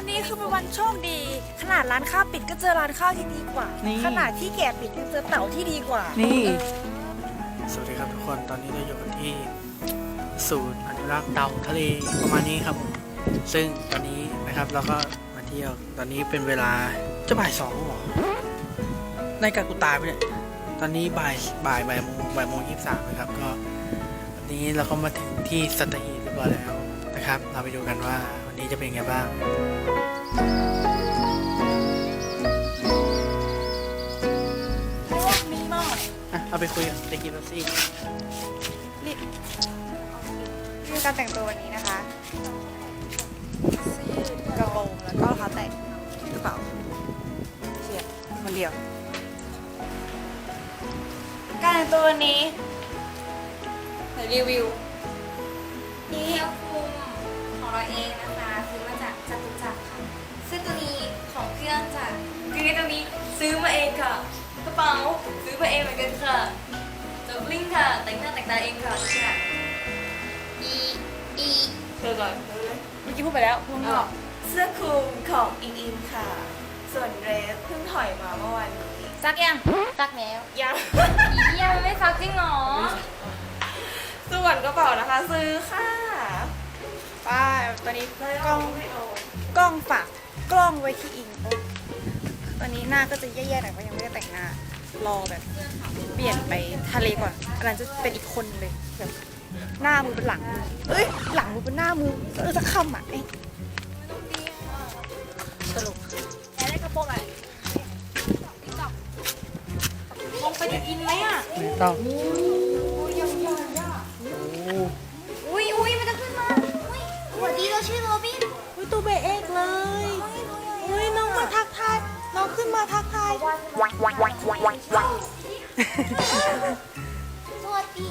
วันนี้คือเป็นวันโชคดี ขนาดร้านข้าวปิดก็เจอร้านข้าวที่ดีกว่า นี่ ขนาดที่แก่ปิดยังเจอเต่าที่ดีกว่า นี่เออสวัสดีครับทุกคนตอนนี้เราอยู่กันที่ศูนย์อนุรักษ์เต่าทะเลประมาณนี้ครับผมซึ่งตอนนี้นะครับเราก็มาเที่ยวตอนนี้เป็นเวลาจะบ่ายสองแล้วเหรอในายกากูตายไปเนี่ยตอนนี้บ่ายบ่ายบ่ายโมงบ่ายโมงยี่สิบสามนะครับก็วันนี้เราก็มาถึงที่สัตหีบเรียบร้อยแล้วนะครับ เราไปดูกันว่าวั นนี้จะเป็นไงบ้างมีหม้ออะ เอาไปคุยกับเด็กกินรถซี่คือการแต่งตัววันนี้นะคะกระโปรงแล้วก็รองเท้าแตะกระเป๋าเชียร์คนเดียว การแต่งตัววันนี้รีวิว นี่เที่ยวคุมของเราเองนะคะ มาเองค่ะ กระเป๋าซื้อมาเองเหมือนกันค่ะจบลิงก์ค่ะ แต่งหน้าแต่งตาเองค่ะค่ะอีอีเธอก่อนเธอเลยเมื่อกี้พูดไปแล้วพูดไม่ออกเสื้อคลุมของอิงอิงค่ะ ส่วนเรสเพิ่งถอยมาเมื่อวานนี้ซักยังซักแล้วยังอีเยี่ยมไม่ซักจริงเหรอ ส่วนกระเป๋านะคะ ซื้อค่ะป้าตอนนี้กล้องกล้องฝากกล้องไว้ที่อิง ตอนนี้หน้าก็จะแย่ๆหน่อยเพราะยังไม่ได้แต่งหน้ารอแบบเปลี่ยนไปทะเลก่อนอันนั้นจะเป็นอีกคนเลยแบบหน้ามือเป็นหลังมือเอ้ยหลังมือเป็นหน้ามือเออสักคำอะเอ้ยสรุปแได้กระโปรงอะไรลงไปจะกินไหมอะไม่ต้องโอ้อุ้ยอุ้ยมันจะขึ้นมาอุ้ยสวัสดีเราชื่อโรบินอุ้ยตัวเบเอก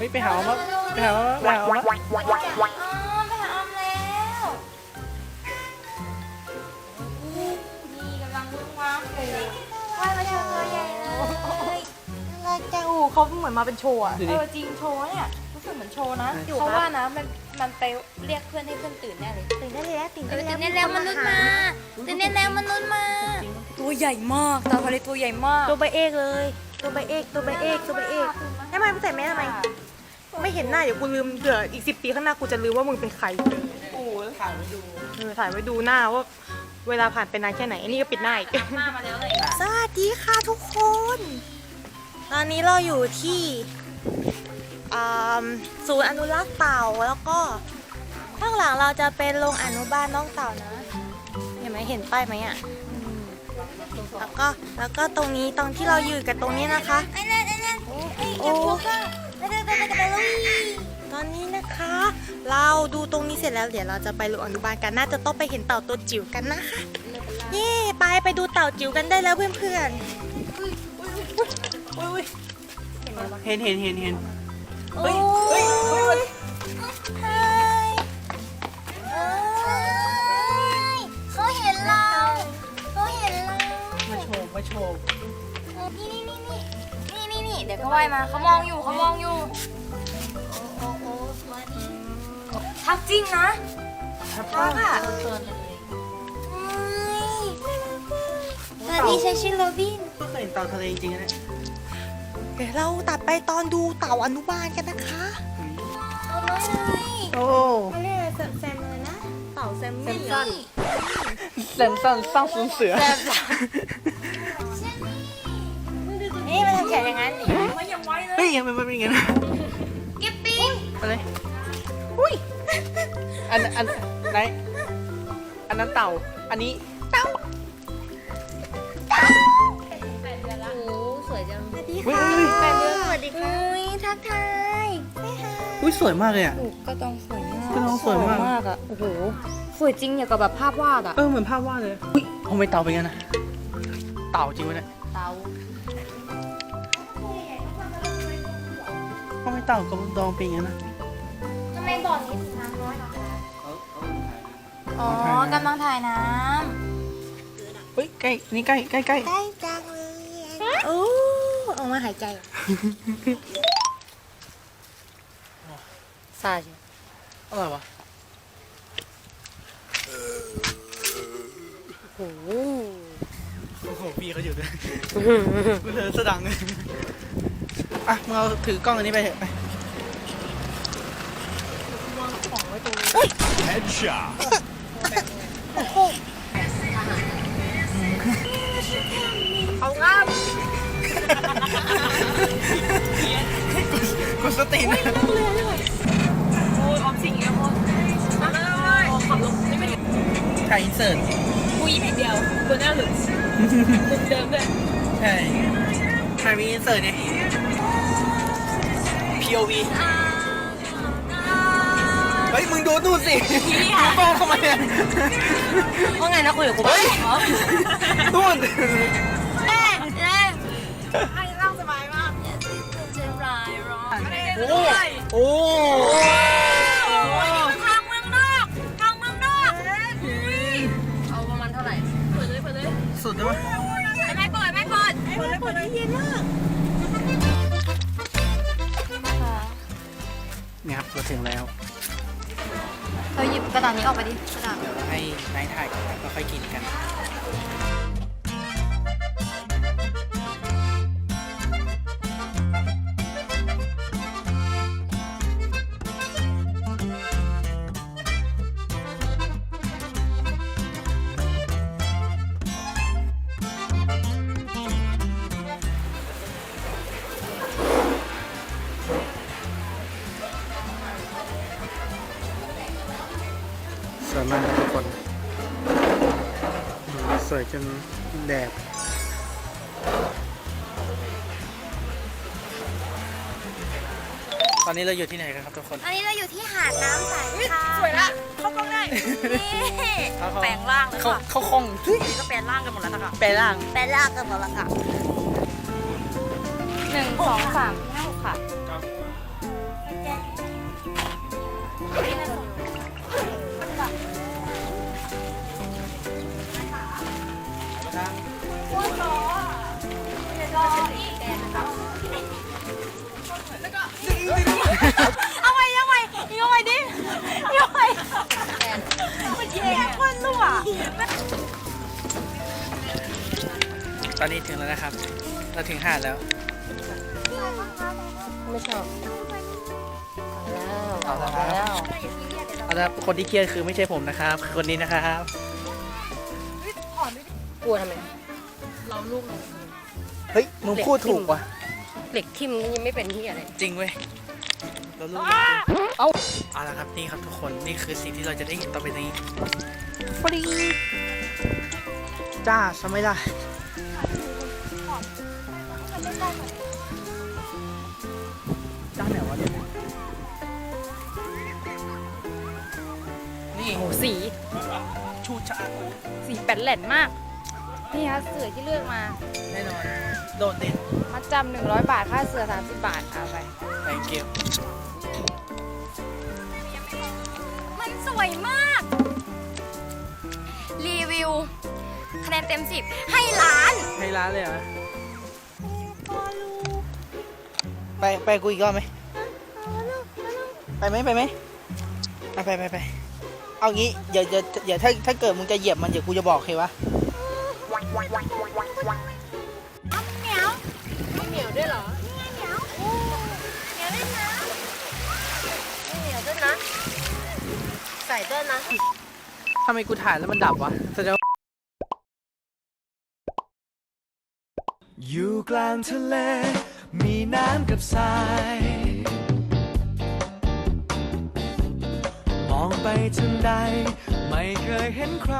ยไปหาเอามาไปหาเอามาไปหาเอามาอ๋อไปหาออมแล้วนี่กำลังลุกว้ามอยู่ว่ายมาโชว์ตัวใหญ่เลยน่ารักจังอูเขาเหมือนมาเป็นโชว์อะดูเอดิอจริงโชว์เนี่ยรู้สึกเหมือนโชว์นะอยู่เพราะปะว่านะมันมันไปเรียกเพื่อนให้เพื่อนตื่นแน่เลยตื่นได้แล้วตื่นเอได้อแล้วตื่นได้แล้วมนุษย์มาตื่นได้แล้วมนุษย์มาตัวใหญ่มากตาทะเลตัวใหญ่มากตัวเบเอกเลย ตัวเบเอกตัวเบเอกตัวเบเอกทำไมมึงใส่แมสทำไม ไม่เห็นหน้าเดี๋ยวกูลืมเดี๋ยวอีกสิปีข้างหน้ากูจะลืมว่ามึงเป็นใครโอ้ถ่ายไปดูเออถ่ายไว้ดูหน้าว่าเวลาผ่านไปนานแค่ไหนอันนี้ก็ปิดหน้าอีกมามาแล้วเลยสวัสดีค่ะทุกคน ตอนนี้เราอยู่ที่อ่าศูนย์อนุรักษ์เต่าแล้วก็ข้างหลังเราจะเป็นโรงอนุบาลน้องเต่านะ เห็นไหมเห็นป้ายไหมอะอืมแล้วก็แล้วก็ตรงนี้ตรงที่เราอยู่กับตรงนี้นะคะไอ้นั่นไอ้นั่นโอ้ ไปไปไปไปไปเลยตอนนี้นะคะ เราดูตรงนี้เสร็จแล้วเดี๋ยวเราจะไปโรงอนุบาลกันน่าจะต้องไปเห็นเต่าตัวจิ๋วกันนะคะเย่ไปไปดูเต่าจิ๋วกันได้แล้วเพื่อนๆเห็นเห็นเห็นเห็นเฮ้ยเฮ้ยเฮ้ย นี่เดี๋ยวเขาว่ายมาเขามองอยู่เขามองอยู่โอ้โอ้สวัสดีทักจริงนะครับทักอะสวัสดีฉันชื่อโรบินก็เคยเห็นเต่าทะเลจริงๆนะเนี่ยเดี๋ยวเราตัดไปตอนดูเต่าอนุบาลกันนะคะเอาน้อยเลยโอ้เขาเรียกอะไรแซมเลยนะ เต่าแซมมี่นี่แซมซันสร้างสูญเสือนี่มันทำ แขนอย่างนั้นนี่ไม่ยังไว้เลยเฮ้ยยังเป็นเป็นอย่างนั้นเก็บปิ้งอะไรอุ้ยอันอันไหนอันนั้นเต่า อันนี้เต่าโอ้สวยจังสวัสดีอุ้ยค่ะอุ้ยแปดเดือนสวัสดีค่ะอุ้ยทักทายอุ้ยสวยมากเลยอะถูกก็ต้องสวยมากก็ต้องสวยมากอะโอ้โหสวยจริงอย่างกับแบบภาพวาดอะเออเหมือนภาพวาดเลยอุ้ยทำไมเต่าเป็นงั้นนะเต่าจริงวะเนี่ยเตา เต่ากับดองเป็นอย่างนั้นนะทำไมบ่อนี้ถึงน้ำน้อยเหรอคะอ๋อกำลังถ่ายน้เฮ้ยใกล้นี่ใกล้ใกล้ใกล้ใกล้จังเลยโอ้ออกมาหายใจเหรอำซาจิอะไรวะโอ้โหพี่เขาอยู่ด้วยกูเลยสะดังเลยอะมึงเอาถือกล้องอันนี้ไปเถอะไป เอาง่ามกูสตินะโอ้ยออมสิงเงี้ยโคตรไม่ไม่ไม่ขับรถนี่ไม่ได้ถ่ายอินเสิร์ตกูยิ้มอย่างเดียวตัวหน้าหลุดมุมเดิมเลยใช่ถ่ายมีอินเสิร์ตเนี่ย POV เฮ้ย มึงดูนู่นสิมึงมองทำไมอะว่าไงนะคุยกับกูบ้างเหรอนู่นแม่แม่ให้นั่งสบายมากอย่าติดตัวใจร้ายหรอกโอ้โอ้ทางเมืองนอกทางเมืองนอกเอาประมาณเท่าไหร่เปิดเลยเปิดเลยสุดแล้วะไม่เปิดไม่เปิดเปิดเลยเปิดได้ยินมากเนี่ยครับเราถึงแล้ว เราหยิบกระดาษนี้ออกไปดิกระดาษ เดี๋ยวให้นายถ่ายก่อนแล้วก็ค่อยกินกัน วยมากทุกคนอืมสวยจนแดดตอนนี้เราอยู่ที่ไหนกันครับทุกคน อันนี้เราอยู่ที่หาดน้ำใสค่ะสวยละเข้ากล้องได้นี่เขาเขาแปลงร่างเลยเขาค่ะเขาคล่องทุยก็แปลงร่างกันหมดแล้วนะคะแปลร่างแปลลากกันหมดแล้วค่ะหนึ่งสองสามห้าหกค่ะ เอาไว้เอาไว้เอาไว้ดิเอาไว้มันแย่คนรั่วตอนนี้ถึงแล้วนะครับ เราถึงหาดแล้ว ไม่ชอบเอาและครับเอาและครับคนที่เครียดคือไม่ใช่ผมนะครับคือคนนี้นะครับกลัวทำไมเราลูกเฮ้ยมึงพูดถูกว่ะ เหล็กทิ่มยังไม่เป็นที่อะไร จริงเว้ยเรารู้เอาเอาละครับนี่ครับทุกคนนี่คือสิ่งที่เราจะได้เห็นต่อไปนี้ฟรีจ้าทำไม่ได้จ้าไหนวะเนี่ยนี่โอ้โหสีชูชาสีแปดแหลนมาก นี่คะเสือที่เลือกมา แน่นอน โดดเด่นมัด จำหนึ่งร้อยบาท ค่าเสือสามสิบบาท เอาไป thank you มันสวยมาก รีวิว คะแนนเต็มสิบให้ล้าน ให้ร้านเลยเหรอ ไปไปกูอีกรอบไหมไปไหมไปไหมไปไปไปไปเอางี้อย่าอย่าอย่าถ้าถ้าเกิดมึงจะเหยียบมันเดี๋ยวกูจะบอก โอเควะเหนียวด้วยเหรอเหนียวด้วยนะ ใส่ด้วยนะทำไมกูถ่ายแล้วมันดับวะแสดงว่าอยู่กลางทะเล มีน้ำกับทราย มองไปทางใด ไม่เคยเห็นใคร